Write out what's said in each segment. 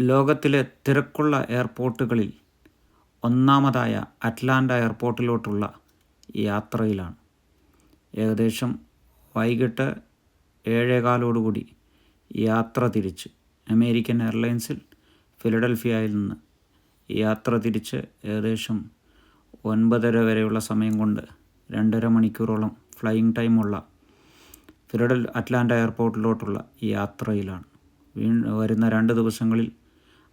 ലോകത്തിലെ തിരക്കുള്ള എയർപോർട്ടുകളിൽ ഒന്നാമതായ അറ്റ്ലാന്റ എയർപോർട്ടിലോട്ടുള്ള യാത്രയിലാണ്. ഏകദേശം വൈകിട്ട് ഏഴേകാലോടുകൂടി യാത്ര തിരിച്ച് അമേരിക്കൻ എയർലൈൻസിൽ ഫിലഡൽഫിയയിൽ നിന്ന് യാത്ര തിരിച്ച് ഏകദേശം ഒൻപതര വരെയുള്ള സമയം കൊണ്ട് രണ്ടര മണിക്കൂറോളം ഫ്ലൈയിങ് ടൈമുള്ള ഫിലഡൽ അറ്റ്ലാന്റ എയർപോർട്ടിലോട്ടുള്ള യാത്രയിലാണ്. വീ വരുന്ന രണ്ട് ദിവസങ്ങളിൽ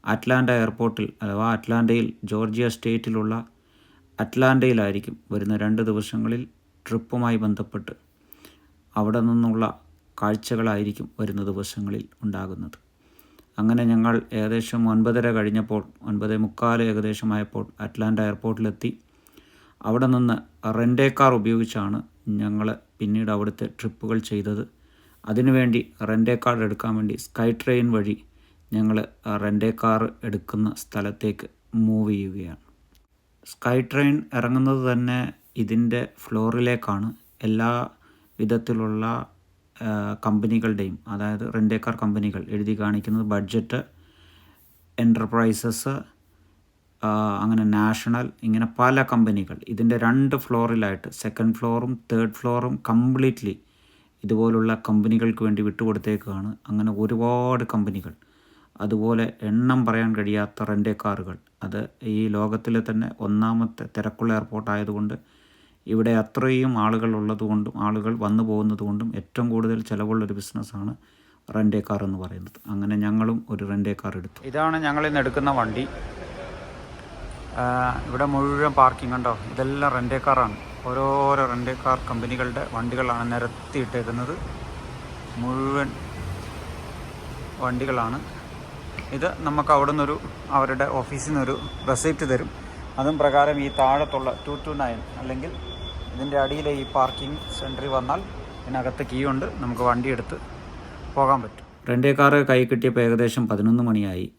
അറ്റ്ലാന്റ എയർപോർട്ടിൽ അഥവാ അറ്റ്ലാന്റയിൽ ജോർജിയ സ്റ്റേറ്റിലുള്ള അറ്റ്ലാന്റയിലായിരിക്കും വരുന്ന രണ്ട് ദിവസങ്ങളിൽ ട്രിപ്പുമായി ബന്ധപ്പെട്ട് അവിടെ നിന്നുള്ള കാഴ്ചകളായിരിക്കും വരുന്ന ദിവസങ്ങളിൽ ഉണ്ടാകുന്നത്. അങ്ങനെ ഞങ്ങൾ ഏകദേശം ഒൻപതര കഴിഞ്ഞപ്പോൾ ഒൻപതേ മുക്കാൽ ഏകദേശമായപ്പോൾ അറ്റ്ലാന്റ എയർപോർട്ടിലെത്തി. അവിടെ നിന്ന് റെന്റേ കാർ ഉപയോഗിച്ചാണ് ഞങ്ങൾ പിന്നീട് അവിടുത്തെ ട്രിപ്പുകൾ ചെയ്തത്. അതിനുവേണ്ടി റെന്റേ കാർ എടുക്കാൻ വേണ്ടി സ്കൈ ട്രെയിൻ വഴി ഞങ്ങൾ റെന്റേ കാർ എടുക്കുന്ന സ്ഥലത്തേക്ക് മൂവ് ചെയ്യുകയാണ്. സ്കൈ ട്രെയിൻ ഇറങ്ങുന്നത് തന്നെ ഇതിന്റെ ഫ്ലോറിലേക്കാണ്. എല്ലാ വിധത്തിലുള്ള കമ്പനികളുടെയും അതായത് റെന്റേ കാർ കമ്പനികൾ എഴുതി കാണിക്കുന്നത് ബഡ്ജറ്റ് എന്റർപ്രൈസസ് അങ്ങനെ നാഷണൽ ഇങ്ങനെ പല കമ്പനികൾ. ഇതിന്റെ രണ്ട് ഫ്ലോറിലായിട്ട് സെക്കൻഡ് ഫ്ലോറും തേർഡ് ഫ്ലോറും കംപ്ലീറ്റ്ലി ഇതുപോലുള്ള കമ്പനികൾക്ക് വേണ്ടി വിട്ടുകൊടുത്തേക്കാണ്. അങ്ങനെ ഒരുപാട് കമ്പനികൾ. അതുപോലെ എണ്ണം പറയാൻ കഴിയാത്ത റെന്റേ കാറുകൾ. അത് ഈ ലോകത്തിലെ തന്നെ ഒന്നാമത്തെ തിരക്കുള്ള എയർപോർട്ട് ആയതുകൊണ്ട് ഇവിടെ അത്രയും ആളുകൾ ഉള്ളതുകൊണ്ടും ആളുകൾ വന്നു പോകുന്നതുകൊണ്ടും ഏറ്റവും കൂടുതൽ ചിലവുള്ളൊരു ബിസിനസ്സാണ് റെന്റേ കാർ എന്ന് പറയുന്നത്. അങ്ങനെ ഞങ്ങളും ഒരു റെന്റേ കാർ എടുത്തു. ഇതാണ് ഇന്ന് എടുക്കുന്ന വണ്ടി. ഇവിടെ മുഴുവൻ പാർക്കിംഗ് ഉണ്ടോ? ഇതെല്ലാം റെന്റേ കാറാണ്. ഓരോരോ റെന്റേ കാർ കമ്പനികളുടെ വണ്ടികളാണ് നിരത്തിയിട്ടേക്കുന്നത്. മുഴുവൻ വണ്ടികളാണ്. ഇത് നമുക്ക് അവിടെ നിന്നൊരു അവരുടെ ഓഫീസിൽ നിന്നൊരു റെസിപ്റ്റ് തരും. അതും പ്രകാരം ഈ താഴത്തുള്ള ടു ടു നയൻ അല്ലെങ്കിൽ ഇതിന്റെ അടിയിലെ ഈ പാർക്കിംഗ് സെന്ററിൽ വന്നാൽ ഇതിനകത്ത് കീ ഉണ്ട്. നമുക്ക് വണ്ടി എടുത്ത് പോകാൻ പറ്റും. റെന്റേ കാർ കൈ കിട്ടിയപ്പോൾ ഏകദേശം പതിനൊന്ന് മണിയായി.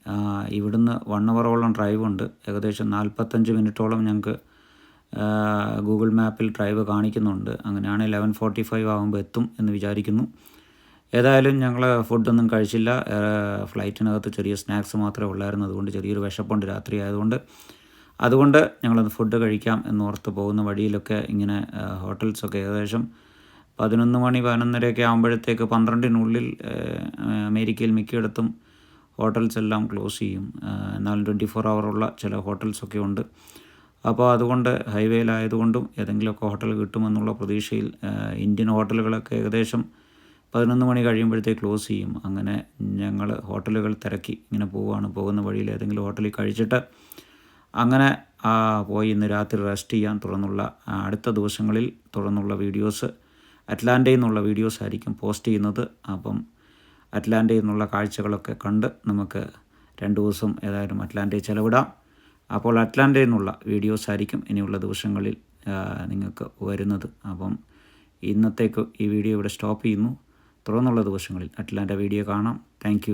ഇവിടുന്ന് വൺ അവറോളം ഡ്രൈവ് ഉണ്ട്. ഏകദേശം നാൽപ്പത്തഞ്ച് മിനിറ്റോളം ഞങ്ങൾക്ക് ഗൂഗിൾ മാപ്പിൽ ഡ്രൈവ് കാണിക്കുന്നുണ്ട്. അങ്ങനെയാണ് ലെവൻ ഫോർട്ടി ഫൈവ് ആകുമ്പോൾ എത്തും എന്ന് വിചാരിക്കുന്നു. ഏതായാലും ഞങ്ങൾ ഫുഡൊന്നും കഴിച്ചില്ല. ഫ്ലൈറ്റിനകത്ത് ചെറിയ സ്നാക്സ് മാത്രമേ ഉള്ളായിരുന്നു. അതുകൊണ്ട് ചെറിയൊരു വിശപ്പുണ്ട് രാത്രി ആയതുകൊണ്ട്. അതുകൊണ്ട് ഞങ്ങളൊന്ന് ഫുഡ് കഴിക്കാം എന്ന് ഓർത്ത് പോകുന്ന വഴിയിലൊക്കെ ഇങ്ങനെ ഹോട്ടൽസൊക്കെ ഏകദേശം പതിനൊന്ന് മണി പതിനൊന്നരയൊക്കെ ആകുമ്പോഴത്തേക്ക് പന്ത്രണ്ടിനുള്ളിൽ അമേരിക്കയിൽ മിക്കയിടത്തും ഹോട്ടൽസ് എല്ലാം ക്ലോസ് ചെയ്യും. എന്നാലും ട്വന്റി ഫോർ അവറുള്ള ചില ഹോട്ടൽസൊക്കെ ഉണ്ട്. അപ്പോൾ അതുകൊണ്ട് ഹൈവേയിലായതുകൊണ്ടും ഏതെങ്കിലുമൊക്കെ ഹോട്ടൽ കിട്ടുമെന്നുള്ള പ്രതീക്ഷയിൽ ഇന്ത്യൻ ഹോട്ടലുകളൊക്കെ ഏകദേശം പതിനൊന്ന് മണി കഴിയുമ്പോഴത്തേക്ക് ക്ലോസ് ചെയ്യും. അങ്ങനെ ഞങ്ങൾ ഹോട്ടലുകൾ തിരക്കി ഇങ്ങനെ പോവുകയാണ് പോകുന്ന വഴിയിൽ ഏതെങ്കിലും ഹോട്ടലിൽ കഴിച്ചിട്ട് അങ്ങനെ പോയി ഇന്ന് രാത്രി റെസ്റ്റ് ചെയ്യാൻ തുടർന്നുള്ള അടുത്ത ദിവസങ്ങളിൽ തുടർന്നുള്ള വീഡിയോസ് അറ്റ്ലാന്റയിൽ നിന്നുള്ള വീഡിയോസ് ആയിരിക്കും പോസ്റ്റ് ചെയ്യുന്നത്. അപ്പം അറ്റ്ലാന്റയിൽ നിന്നുള്ള കാഴ്ചകളൊക്കെ കണ്ട് നമുക്ക് രണ്ട് ദിവസം ഏതായാലും അറ്റ്ലാന്റയിൽ ചിലവിടാം. അപ്പോൾ അറ്റ്ലാന്റയിൽ നിന്നുള്ള വീഡിയോസ് ആയിരിക്കും ഇനിയുള്ള ദിവസങ്ങളിൽ നിങ്ങൾക്ക് വരുന്നത്. അപ്പം ഇന്നത്തേക്ക് ഈ വീഡിയോ ഇവിടെ സ്റ്റോപ്പ് ചെയ്യുന്നു. തുടർന്നുള്ള ദിവസങ്ങളിൽ അറ്റ്ലാന്റ വീഡിയോ കാണാം. താങ്ക്